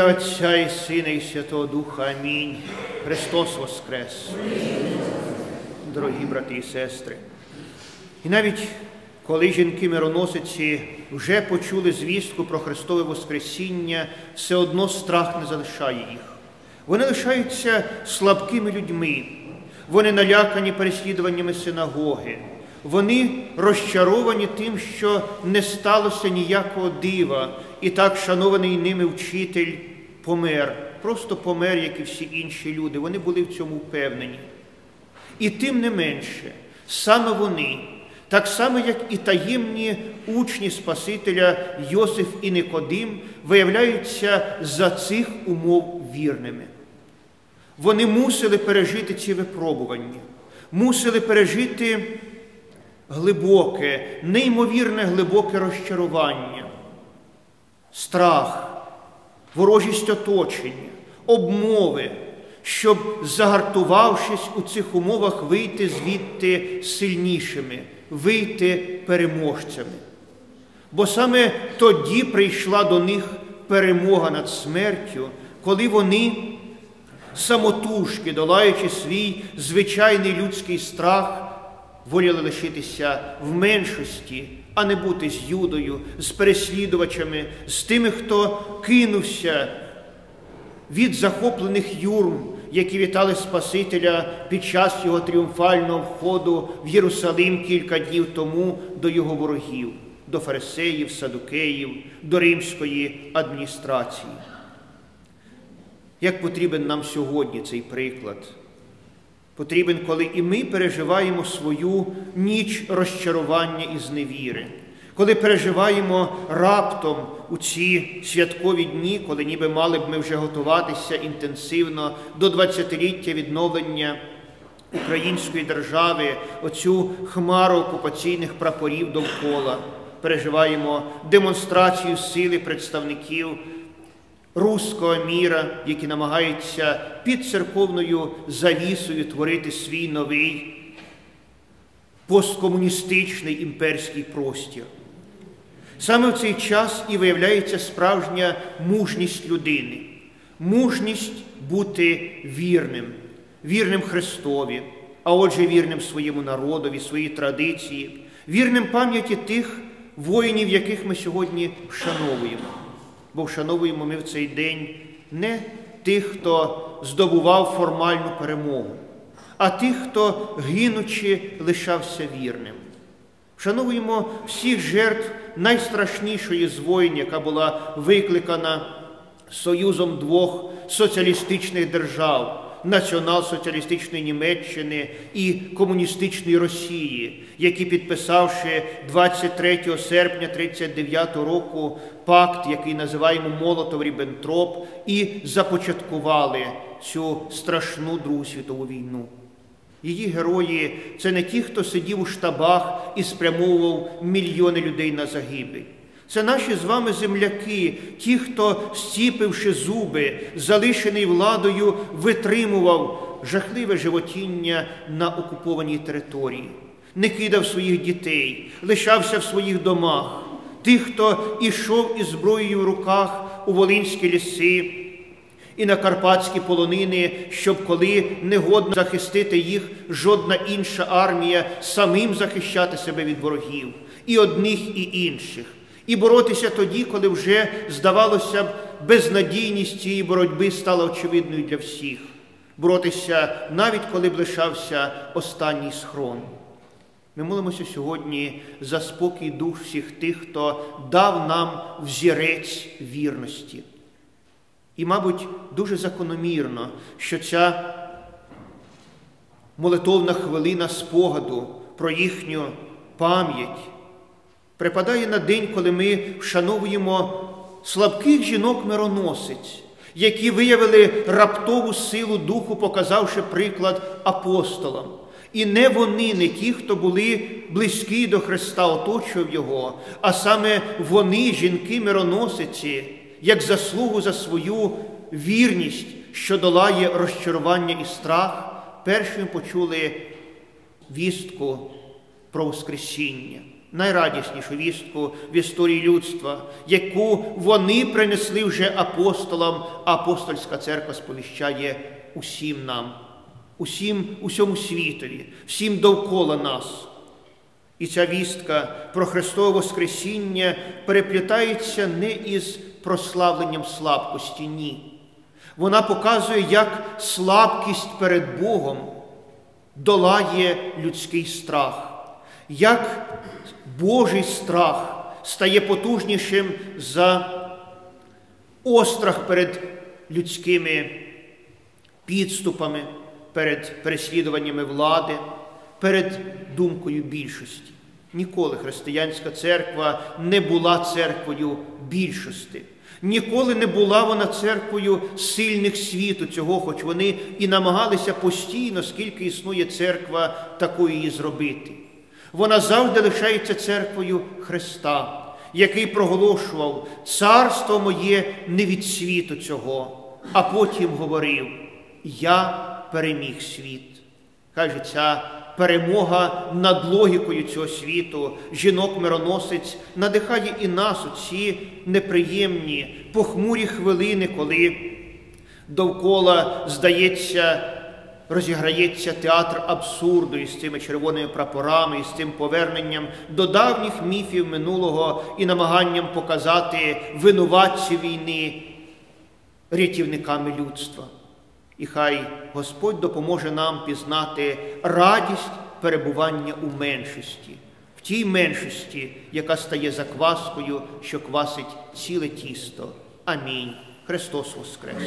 ім'я Отця і Сина, і Святого Духа. Амінь. Христос Воскрес. Дорогі брати і сестри. І навіть коли жінки-мироносиці вже почули звістку про Христове Воскресіння, все одно страх не залишає їх. Вони лишаються слабкими людьми, вони налякані переслідуваннями синагоги, вони розчаровані тим, що не сталося ніякого дива, і так шанований ними вчитель помер, просто помер, як і всі інші люди. Вони були в цьому впевнені. І тим не менше, саме вони, так само, як і таємні учні Спасителя Йосиф і Никодим, виявляються за цих умов вірними. Вони мусили пережити ці випробування, мусили пережити глибоке, неймовірне глибоке розчарування, страх, ворожість оточення, обмови, щоб, загартувавшись у цих умовах, вийти звідти сильнішими, вийти переможцями. Бо саме тоді прийшла до них перемога над смертю, коли вони самотужки, долаючи свій звичайний людський страх, воліли лишитися в меншості, а не бути з Юдою, з переслідувачами, з тими, хто кинувся від захоплених юрм, які вітали Спасителя під час його тріумфального входу в Єрусалим кілька днів тому до його ворогів, до фарисеїв, садукеїв, до римської адміністрації. Як потрібен нам сьогодні цей приклад? Потрібен, коли і ми переживаємо свою ніч розчарування і зневіри, коли переживаємо раптом у ці святкові дні, коли ніби мали б ми вже готуватися інтенсивно до 20-ліття відновлення української держави, оцю хмару окупаційних прапорів довкола, переживаємо демонстрацію сили представників руського міра, які намагаються під церковною завісою творити свій новий посткомуністичний імперський простір. Саме в цей час і виявляється справжня мужність людини, мужність бути вірним, вірним Христові, а отже, вірним своєму народові, своїй традиції, вірним пам'яті тих воїнів, яких ми сьогодні вшановуємо бо вшановуємо ми в цей день не тих, хто здобував формальну перемогу, а тих, хто гинучи лишався вірним. Вшановуємо всіх жертв найстрашнішої з воїн, яка була викликана союзом двох соціалістичних держав націонал-соціалістичної Німеччини і комуністичної Росії, які, підписавши 23 серпня 1939 року пакт, який називаємо Молотов Ріббентроп, і започаткували цю страшну Другу світову війну. Її герої це не ті, хто сидів у штабах і спрямовував мільйони людей на загибель. Це наші з вами земляки, ті, хто, стіпивши зуби, залишений владою, витримував жахливе животіння на окупованій території, не кидав своїх дітей, лишався в своїх домах, тих, хто ішов із зброєю в руках у Волинські ліси і на карпатські полонини, щоб коли негодно захистити їх, жодна інша армія самим захищати себе від ворогів, і одних, і інших і боротися тоді, коли вже, здавалося б, безнадійність цієї боротьби стала очевидною для всіх, боротися навіть коли б лишався останній схрон. Ми молимося сьогодні за спокій душ всіх тих, хто дав нам взірець вірності. І, мабуть, дуже закономірно, що ця молитовна хвилина спогаду про їхню пам'ять припадає на день, коли ми вшановуємо слабких жінок-мироносиць, які виявили раптову силу духу, показавши приклад апостолам. І не вони, не ті, хто були близькі до Христа, оточував Його, а саме вони, жінки-мироносиці, як заслугу за свою вірність, що долає розчарування і страх, першим почули вістку про Воскресіння. Найрадіснішу вістку в історії людства, яку вони принесли вже апостолам, а апостольська церква сповіщає усім нам, усім усьому світові, всім довкола нас. І ця вістка про Христове Воскресіння переплітається не із прославленням слабкості, ні. Вона показує, як слабкість перед Богом долає людський страх, як Божий страх стає потужнішим за острах перед людськими підступами, перед переслідуваннями влади, перед думкою більшості. Ніколи християнська церква не була церквою більшості. Ніколи не була вона церквою сильних світу цього, хоч вони і намагалися постійно, скільки існує церква, такою її зробити. Вона завжди лишається церквою Христа, який проголошував царство моє не від світу цього, а потім говорив: Я переміг світ. Каже, ця перемога над логікою цього світу, жінок-мироносець надихає і нас у ці неприємні, похмурі хвилини, коли довкола, здається, розіграється театр абсурду із цими червоними прапорами, і з цим поверненням до давніх міфів минулого і намаганням показати винуватців війни рятівниками людства. І хай Господь допоможе нам пізнати радість перебування у меншості, в тій меншості, яка стає закваскою, що квасить ціле тісто. Амінь. Христос Воскрес!